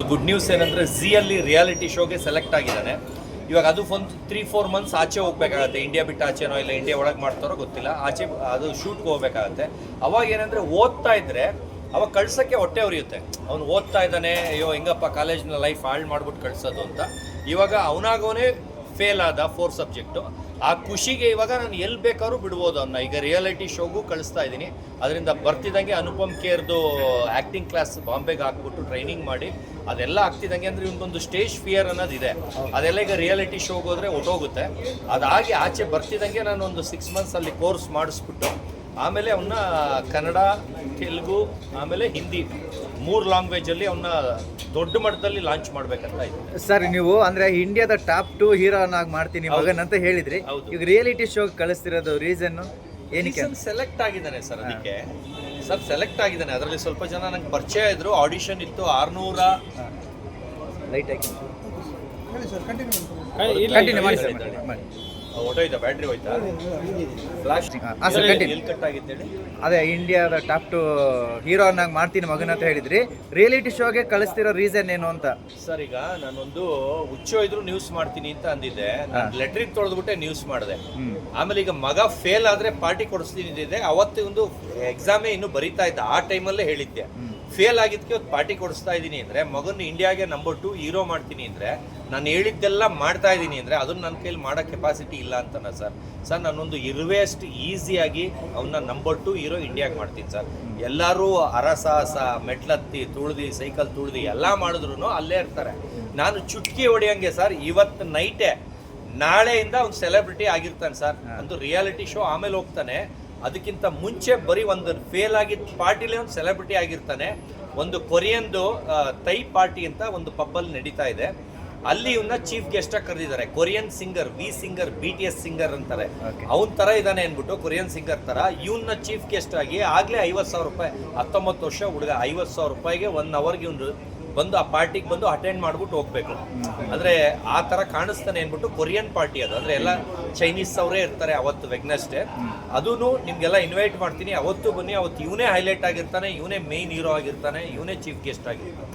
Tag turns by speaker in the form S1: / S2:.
S1: Good news ಏನಂದ್ರೆ ಝಿ ಅಲ್ಲಿ reality ಶೋಗೆ select ಆಗಿದ್ದಾನೆ. ಇವಾಗ ಅದು ಒಂದು ತ್ರೀ ಫೋರ್ ಮಂತ್ಸ್ ಆಚೆ ಹೋಗ್ಬೇಕಾಗತ್ತೆ. ಇಂಡಿಯಾ ಬಿಟ್ಟು ಆಚೆನೋ ಇಲ್ಲ ಇಂಡಿಯಾ ಒಳಗೆ ಮಾಡ್ತಾರೋ ಗೊತ್ತಿಲ್ಲ. ಆಚೆ ಅದು ಶೂಟ್ಗೆ ಹೋಗ್ಬೇಕಾಗತ್ತೆ. ಅವಾಗ ಏನಂದ್ರೆ ಓದ್ತಾ ಇದ್ರೆ ಅವಾಗ ಕಳ್ಸೋಕ್ಕೆ ಹೊಟ್ಟೆ ಉರಿಯುತ್ತೆ. ಅವ್ನು ಓದ್ತಾ ಇದ್ದಾನೆ, ಅಯ್ಯೋ, ಹೆಂಗಪ್ಪ ಕಾಲೇಜ್ನ ಲೈಫ್ ಹಾಳು ಮಾಡ್ಬಿಟ್ಟು ಕಳ್ಸೋದು ಅಂತ. ಇವಾಗ ಅವನಾಗವನೇ ಫೇಲ್ ಆದ ಫೋರ್ ಸಬ್ಜೆಕ್ಟು ಆ ಖುಷಿಗೆ ಇವಾಗ ನಾನು ಎಲ್ಲಿ ಬೇಕಾದ್ರೂ ಬಿಡ್ಬೋದು ಅವನ್ನ ಈಗ ರಿಯಾಲಿಟಿ ಶೋಗೂ ಕಳಿಸ್ತಾ ಇದ್ದೀನಿ. ಅದರಿಂದ ಬರ್ತಿದ್ದಂಗೆ ಅನುಪಮ್ ಕೇರ್ದು ಆ್ಯಕ್ಟಿಂಗ್ ಕ್ಲಾಸ್ ಬಾಂಬೆಗೆ ಹಾಕ್ಬಿಟ್ಟು ಟ್ರೈನಿಂಗ್ ಮಾಡಿ, ಅದೆಲ್ಲ ಆಗ್ತಿದ್ದಂಗೆ ಅಂದರೆ ಇವನಿಗೊಂದು ಸ್ಟೇಜ್ ಫಿಯರ್ ಅನ್ನೋದಿದೆ ಅದೆಲ್ಲ ಈಗ ರಿಯಾಲಿಟಿ ಶೋಗೆ ಹೋದರೆ ಹೊಟ್ಟೋಗುತ್ತೆ ಅದಾಗಿ ಆಚೆ ಬರ್ತಿದ್ದಂಗೆ ನಾನು ಒಂದು ಸಿಕ್ಸ್ ಮಂತ್ಸ್ ಅಲ್ಲಿ ಕೋರ್ಸ್ ಮಾಡಿಸ್ಬಿಟ್ಟು ಆಮೇಲೆ ಅವನ್ನ ಕನ್ನಡ ತೆಲುಗು ಆಮೇಲೆ ಹಿಂದಿ ಮೂರು ಲ್ಯಾಂಗ್ವೇಜಲ್ಲಿ ಅವನ್ನ ದೊಡ್ಡ ಮಟ್ಟದಲ್ಲಿ ಲಾಂಚ್ ಮಾಡ್ಬೇಕಂತ ಇದೆ.
S2: ಸರ್ ನೀವು ಅಂದ್ರೆ ಇಂಡಿಯಾದ ಟಾಪ್ ಟು ಹೀರೋನಾಗಿ ಮಾಡ್ತೀನಿ ಮಗನ್ ಅಂತ ಹೇಳಿದ್ರಿ.
S1: ಹೌದು.
S2: ಈಗ ರಿಯಾಲಿಟಿ ಶೋ ಕಳಿಸ್ತಿರೋದು ರೀಸನ್ ಏನಕ್ಕೆ?
S1: ಸೆಲೆಕ್ಟ್ ಆಗಿದ್ದಾನೆ ಸರ್ ಅದಕ್ಕೆ. ಸರ್ ಸೆಲೆಕ್ಟ್ ಆಗಿದ್ದಾನೆ. ಅದರಲ್ಲಿ ಸ್ವಲ್ಪ ಜನ ನಂಗೆ ಪರಿಚಯ ಇದ್ರು. ಆಡಿಷನ್ ಇತ್ತು ಆರ್ನೂರ
S2: ಲೈಟ್ ಆಗಿ ಕಂಟಿನ್ಯೂ ಮಾಡಿ. ಸರ್. ಮಾಡಿ.
S1: ಬ್ಯಾಟ್ರಿ ಹೋಯ್ತಾ? ಫ್ಲಾಶ್
S2: ಹಾ, ಸರ್.
S1: ಎಲ್ಲಿ ಕಟ್
S2: ಅದೇ ಇಂಡಿಯಾದ ಟಾಪ್ ಟು ಹೀರೋ ಅನ್ನಾಗಿ ಮಾಡ್ತೀನಿ ಮಗನ ಅಂತ ಹೇಳಿದ್ರಿ. ರಿಯಾಲಿಟಿ ಶೋಗೆ ಕಳಿಸ್ತಿರೋ ರೀಸನ್ ಏನು ಅಂತ?
S1: ಸರ್ ಈಗ ನಾನೊಂದು ಹುಚ್ಚೋ ಇದ್ರು ನ್ಯೂಸ್ ಮಾಡ್ತೀನಿ ಅಂತ ಅಂದಿದ್ದೆ. ನಾನು ಲೆಟ್ರಿಗೆ ತೊಳೆದ್ಬಿಟ್ಟೆ ನ್ಯೂಸ್ ಮಾಡಿದೆ. ಆಮೇಲೆ ಈಗ ಮಗ ಫೇಲ್ ಆದ್ರೆ ಪಾರ್ಟಿ ಕೊಡಿಸ್ತೀನಿ ಅಂದಿದ್ದೆ. ಅವತ್ತು ಒಂದು ಎಕ್ಸಾಮೇ ಇನ್ನು ಬರೀತಾ ಇದ್ದ. ಆ ಟೈಮಲ್ಲೇ ಹೇಳಿದ್ದೆ. ಫೇಲ್ ಆಗಿದ್ದಕ್ಕೆ ಒಂದು ಪಾರ್ಟಿ ಕೊಡಿಸ್ತಾ ಇದ್ದೀನಿ ಅಂದರೆ ಮಗನ ಇಂಡಿಯಾಗೆ ನಂಬರ್ ಟು ಹೀರೋ ಮಾಡ್ತೀನಿ ಅಂದರೆ ನಾನು ಹೇಳಿದ್ದೆಲ್ಲ ಮಾಡ್ತಾ ಇದ್ದೀನಿ ಅಂದರೆ ಅದನ್ನು ನನ್ನ ಕೈಲಿ ಮಾಡೋ ಕೆಪಾಸಿಟಿ ಇಲ್ಲ ಅಂತಾನೆ ಸರ್. ಸರ್ ನಾನೊಂದು ಇರ್ವೆಸ್ಟ್ ಈಸಿಯಾಗಿ ಅವನ್ನ ನಂಬರ್ ಟು ಹೀರೋ ಇಂಡಿಯಾಗೆ ಮಾಡ್ತೀನಿ ಸರ್. ಎಲ್ಲರೂ ಅರಸಾಹಸ ಮೆಟ್ಲತ್ತಿ ತುಳಿದು ಸೈಕಲ್ ತುಳಿದು ಎಲ್ಲ ಮಾಡಿದ್ರು ಅಲ್ಲೇ ಇರ್ತಾರೆ. ನಾನು ಚುಟ್ಕಿ ಹೊಡಿಯಂಗೆ ಸರ್ ಇವತ್ತು ನೈಟೇ ನಾಳೆಯಿಂದ ಅವ್ನು ಸೆಲೆಬ್ರಿಟಿ ಆಗಿರ್ತಾನೆ ಸರ್. ಒಂದು ರಿಯಾಲಿಟಿ ಶೋ ಆಮೇಲೆ ಹೋಗ್ತಾನೆ. ಅದಕ್ಕಿಂತ ಮುಂಚೆ ಬರೀ ಒಂದು ಫೇಲ್ ಆಗಿದ್ದ ಪಾರ್ಟಿಲಿ ಒಂದು ಸೆಲೆಬ್ರಿಟಿ ಆಗಿರ್ತಾನೆ. ಒಂದು ಕೊರಿಯನ್ದು ತೈ ಪಾರ್ಟಿ ಅಂತ ಒಂದು ಪಬ್ಬಲ್ಲಿ ನಡೀತಾ ಇದೆ. ಅಲ್ಲಿ ಇವನ್ನ ಚೀಫ್ ಗೆಸ್ಟ್ ಆಗಿ ಕರೆದಿದ್ದಾರೆ. Korean singer V singer B T S singer ಅಂತಾರೆ. ಅವನ ತರ ಇದಾನೆ ಅನ್ಬಿಟ್ಟು ಕೊರಿಯನ್ ಸಿಂಗರ್ ತರ ಇವನ್ನ ಚೀಫ್ ಗೆಸ್ಟ್ ಆಗಿ ಆಗ್ಲೇ ಐವತ್ ಸಾವಿರ ರೂಪಾಯಿ ಹತ್ತೊಂಬತ್ತು ವರ್ಷ ಹುಡುಗ ಐವತ್ತು ಸಾವಿರ ರೂಪಾಯಿಗೆ ಒನ್ ಅವರ್ಗೆ ಇವ್ನು ಬಂದು ಆ ಪಾರ್ಟಿಗೆ ಬಂದು ಅಟೆಂಡ್ ಮಾಡ್ಬಿಟ್ಟು ಹೋಗ್ಬೇಕು. ಅಂದ್ರೆ ಆ ತರ ಕಾಣಿಸ್ತಾನೆ ಅನ್ಬಿಟ್ಟು ಕೊರಿಯನ್ ಪಾರ್ಟಿ ಅದು. ಅಂದ್ರೆ ಎಲ್ಲ ಚೈನೀಸ್ ಅವರೇ ಇರ್ತಾರೆ ಅವತ್ತು ವೆಗ್ನೆಸ್ಡೇ ಅದೂ ನಿಮ್ಗೆಲ್ಲ ಇನ್ವೈಟ್ ಮಾಡ್ತೀನಿ. ಅವತ್ತು ಬನ್ನಿ, ಅವತ್ತು ಇವನೇ ಹೈಲೈಟ್ ಆಗಿರ್ತಾನೆ, ಇವನೇ ಮೇನ್ ಹೀರೋ ಆಗಿರ್ತಾನೆ, ಇವನೇ ಚೀಫ್ ಗೆಸ್ಟ್ ಆಗಿರ್ತಾನೆ.